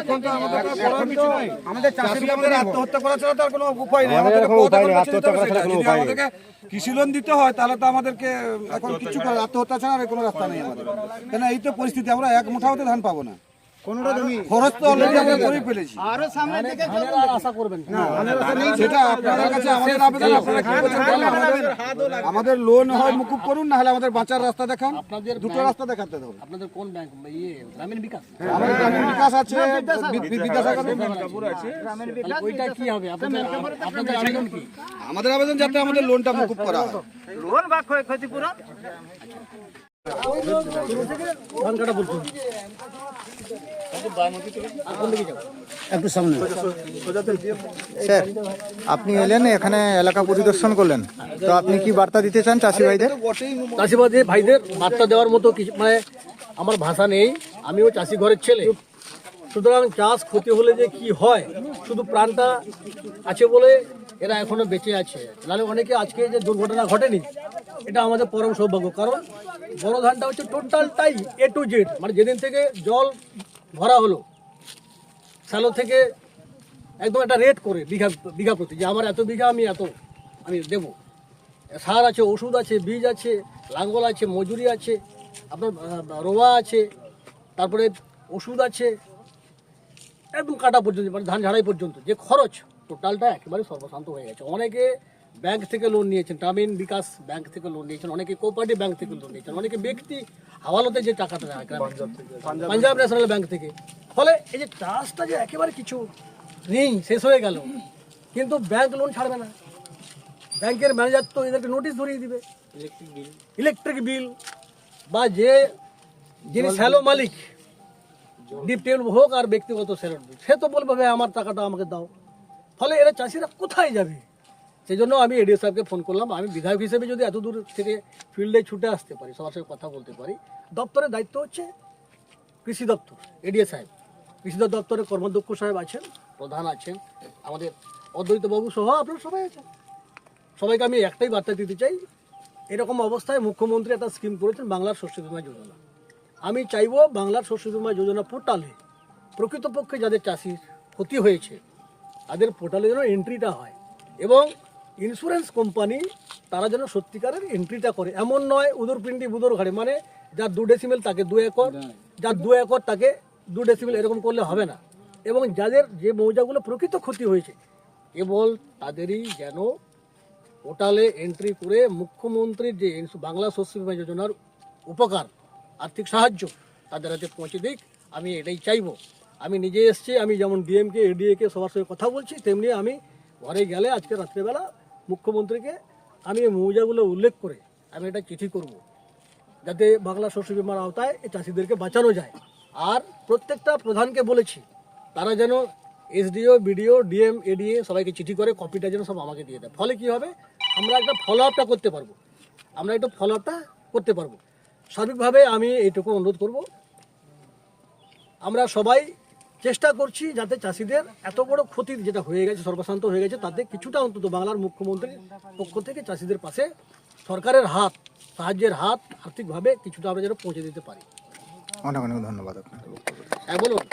এখন তো আমাদের করার কিছু নাই। আমাদের চাষি আমাদের আত্মহত্যা করা ছাড়া তার কোনো উপায় নেই। আমাদের কোনো উপায় নেই, আত্মহত্যা করা ছাড়া কোনো উপায় নেই। আমাদেরকে কৃষি লোন দিতে হয় তাহলে তো আমাদেরকে এখন কিছু করার আত্মহত্যা ছাড়া আর কোনো রাস্তা নেই আমাদের। কেন এই তো পরিস্থিতি আমরা এক মুঠাও তো ধান পাবো না। খরচ তো অলরেডি আমরা করে ফেলেছি। সেটা আপনাদের কাছে আমাদের আবেদন আপনারা কি বলছেন আমাদের- আমাদের লোন হয় মুকুব করুন না হলে আমাদের বাঁচার রাস্তা দেখান। দুটো রাস্তা দেখাতে হবে। আপনাদের কোন ব্যাংক ইয়ে গ্রামীণ বিকাশ। আমাদের গ্রামীণ বিকাশ আছে বি- বি- বিদ্যাসাগর তাহলে ওইটা কি হবে? আপনাদের আপনাদের আবেদন কি? আমাদের আবেদন যাতে আমাদের লোনটা মুকুব করা হয়। ধান কাটা বলছেন আর কোন দিকে যাব একটু সামনে। স্যার, আপনি এলেন, এখানে এলাকা পরিদর্শন করলেন। তো আপনি কি বার্তা দিতে চান চাষি ভাইদের? চাষিবাদী ভাইদের বার্তা দেওয়ার মতো কিছু মানে আমার ভাষা নেই, আমিও চাষি ঘরের ছেলে। সুতরাং চাষ ক্ষতি হলে যে কি হয়, শুধু প্রাণটা আছে বলে এরা এখনও বেঁচে আছে। নাহলে অনেকে আজকে যে দুর্ঘটনা ঘটেনি, এটা আমাদের পরম সৌভাগ্য। কারণ বড় ধানটা হচ্ছে টোটাল টোটালটাই এ টু জেড মানে যেদিন থেকে জল ভরা হলো। স্যালো থেকে একদম একটা রেট করে বিঘা বিঘা প্রতি, যে আমার এত বিঘা আমি এত, আমি দেবো। সার আছে, ওষুধ আছে, বীজ আছে, লাঙ্গল আছে, মজুরি আছে, আপনার রোয়া আছে, তারপরে ওষুধ আছে, একদম কাটা পর্যন্ত মানে ধান ঝাড়াই পর্যন্ত, যে খরচ টোটালটা একেবারে সর্বশান্ত হয়ে গেছে। অনেকে ব্যাংক থেকে লোন নিয়েছেন গ্রামীণ বিকাশ ব্যাংক থেকে লোন নিয়েছেন অনেকে কোপারেটিভ ব্যাংক থেকে লোন নিয়েছেন অনেকে ব্যক্তি হাওয়ালতে যে টাকাটা দেয় পাঞ্জাব ন্যাশনাল ব্যাংক থেকে। ফলে এই যে চাষটা যে একেবারে কিছু নেই শেষ হয়ে গেল। কিন্তু ব্যাংক লোন ছাড়বে না। ব্যাংকের ম্যানেজার তো এদেরকে নোটিশ ধরিয়ে দিবে। ইলেকট্রিক বিল ইলেকট্রিক বিল বা যে যিনি স্যালো মালিক ডিপ হোক আর ব্যক্তিগত স্যালোর বিল সে তো বলবে ভাই আমার টাকাটা আমাকে দাও। ফলে এরা চাষিরা কোথায় যাবে? সেই জন্য আমি এডিও সাহেবকে ফোন করলাম। আমি বিধায়ক হিসেবে যদি এত দূর থেকে ফিল্ডে ছুটে আসতে পারি, সবার সাথে কথা বলতে পারি, দপ্তরের দায়িত্ব হচ্ছে কৃষি দপ্তর এডিএ সাহেব। কৃষি দপ্তরের কর্মাধ্যক্ষ সাহেব আছেন, প্রধান আছেন, আমাদের অদ্বৈতবাবু সহ আপনারা সবাই আছেন। সবাইকে আমি একটাই বার্তা দিতে চাই, এরকম অবস্থায় মুখ্যমন্ত্রী একটা স্কিম করেছেন, বাংলার শস্য বীমা যোজনা। আমি চাইব বাংলার শস্য বীমা যোজনা পোর্টালে প্রকৃতপক্ষে যাদের চাষির ক্ষতি হয়েছে, তাদের পোর্টালে যেন এন্ট্রিটা হয় এবং ইন্স্যুরেন্স কোম্পানি তারা যেন সত্যিকারের এন্ট্রিটা করে। এমন নয় উদরপিন্ডি বুদর ঘাড়ে। মানে যার দু ডেসিমেল তাকে দু একর, যার দু একর তাকে দু ডেসিমেল এরকম করলে হবে না। এবং যাদের যে মৌজাগুলো প্রকৃত ক্ষতি হয়েছে, কেবল তাদেরই যেন পোর্টালে এন্ট্রি করে মুখ্যমন্ত্রীর যে বাংলা শস্য বীমা যোজনার উপকার, আর্থিক সাহায্য তাদের হাতে পৌঁছে দিক, আমি এটাই চাইব। আমি নিজে এসেছি, আমি যেমন ডিএমকে এডিএকে সবার সঙ্গে কথা বলছি, তেমনি আমি ঘরে গেলে আজকে রাত্রেবেলা মুখ্যমন্ত্রীকে আমি এই মৌজাগুলো উল্লেখ করে আমি এটা চিঠি করব, যাতে বাংলা শস্য বীমার আওতায় এই চাষিদেরকে বাঁচানো যায়। আর প্রত্যেকটা প্রধানকে বলেছি, তারা যেন এসডিও, বিডিও, ডিএম, এডিএ সবাইকে চিঠি করে, কপিটা যেন সব আমাকে দিয়ে দেয়। ফলে কি হবে? আমরা একটা ফলো আপটা করতে পারব। আমরা একটু ফলো আপটা করতে পারব। সার্বিকভাবে আমি এইটুকু অনুরোধ করব। আমরা সবাই চেষ্টা করছি যাতে চাষিদের এত বড় ক্ষতি যেটা হয়ে গেছে সর্বশান্ত হয়ে গেছে তাতে কিছুটা অন্তত বাংলার মুখ্যমন্ত্রীর পক্ষ থেকে চাষিদের পাশে সরকারের হাত সাহায্যের হাত আর্থিকভাবে কিছুটা আমরা যেন পৌঁছে দিতে পারি। অনেক অনেক ধন্যবাদ আপনাকে হ্যাঁ বলুন।